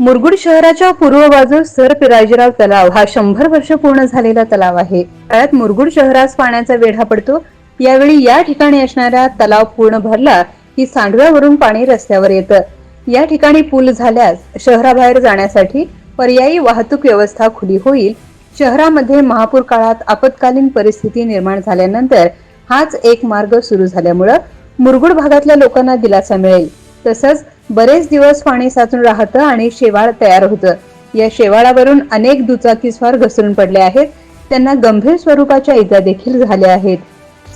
मुरगुड शहराच्या पूर्व बाजूस सर पिराजीराव तलाव हा शंभर वर्ष पूर्ण झालेला तलाव आहे. काळात मुरगुड शहरास पाण्याचा वेढा पडतो. यावेळी या ठिकाणी असणारा तलाव पूर्ण भरला की सांडव्यावरून पाणी रस्त्यावर येतं. या ठिकाणी पूल झाल्यास शहराबाहेर जाण्यासाठी पर्यायी वाहतूक व्यवस्था खुली होईल. शहरामध्ये महापूर काळात आपत्कालीन परिस्थिती निर्माण झाल्यानंतर हाच एक मार्ग सुरू झाल्यामुळं मुरगुड भागातल्या लोकांना दिलासा मिळेल. तसंच बरेच दिवस पाणी साचून राहतं आणि शेवाळ तयार होतं. या शेवाळावरून अनेक दुचाकीस्वार घसरून पडले आहेत. त्यांना गंभीर स्वरूपाच्या इजा देखील झाल्या आहेत.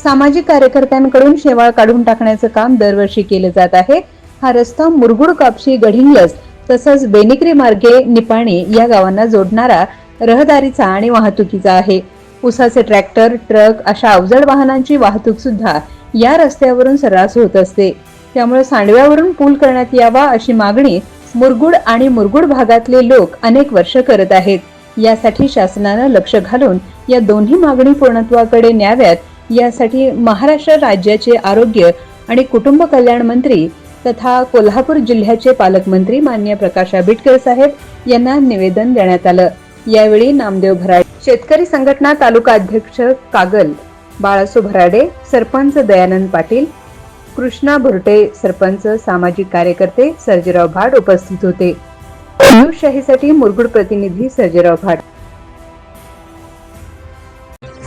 सामाजिक कार्यकर्त्यांकडून शेवाळ काढून टाकण्याचं काम दरवर्षी केलं जात आहे. हा रस्ता मुरगुड कापशी गढिंग्लज तसंच बेनिक्री मार्गे निपाणी या गावांना जोडणारा रहदारीचा आणि वाहतुकीचा आहे. उसाचे ट्रॅक्टर ट्रक अशा अवजड वाहनांची वाहतूक सुद्धा या रस्त्यावरून सर्रास होत असते. त्यामुळे सांडव्यावरून पूल करण्यात यावा अशी मागणी मुरगुड आणि मुरगुड भागातले लोक अनेक वर्ष करत आहेत. यासाठी शासनानं लक्ष घालून या दोन्ही मागणी पूर्णत्वाकडे न्याव्यात. यासाठी महाराष्ट्र राज्याचे आरोग्य आणि कुटुंब कल्याण मंत्री तथा कोल्हापूर जिल्ह्याचे पालकमंत्री मान्य प्रकाश आंबेडकर साहेब यांना निवेदन देण्यात आलं. यावेळी नामदेव भराडे शेतकरी संघटना तालुका अध्यक्ष कागल बाळासू भराडे सरपंच दयानंद पाटील कृष्णा भुरटे सरपंच सामाजिक कार्यकर्ते सर्जेराव भाट उपस्थित होते. न्यूजशाहीसाठी मुरगुड प्रतिनिधी सर्जेराव भाट.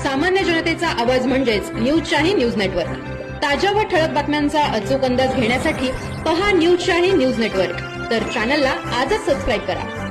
सामान्य जनतेचा आवाज म्हणजेच न्यूज शाही न्यूज नेटवर्क. ताज्या व ठळक बातम्यांचा अचूक अंदाज घेण्यासाठी पहा न्यूज शाही न्यूज नेटवर्क. तर चॅनलला आजच सबस्क्राईब करा.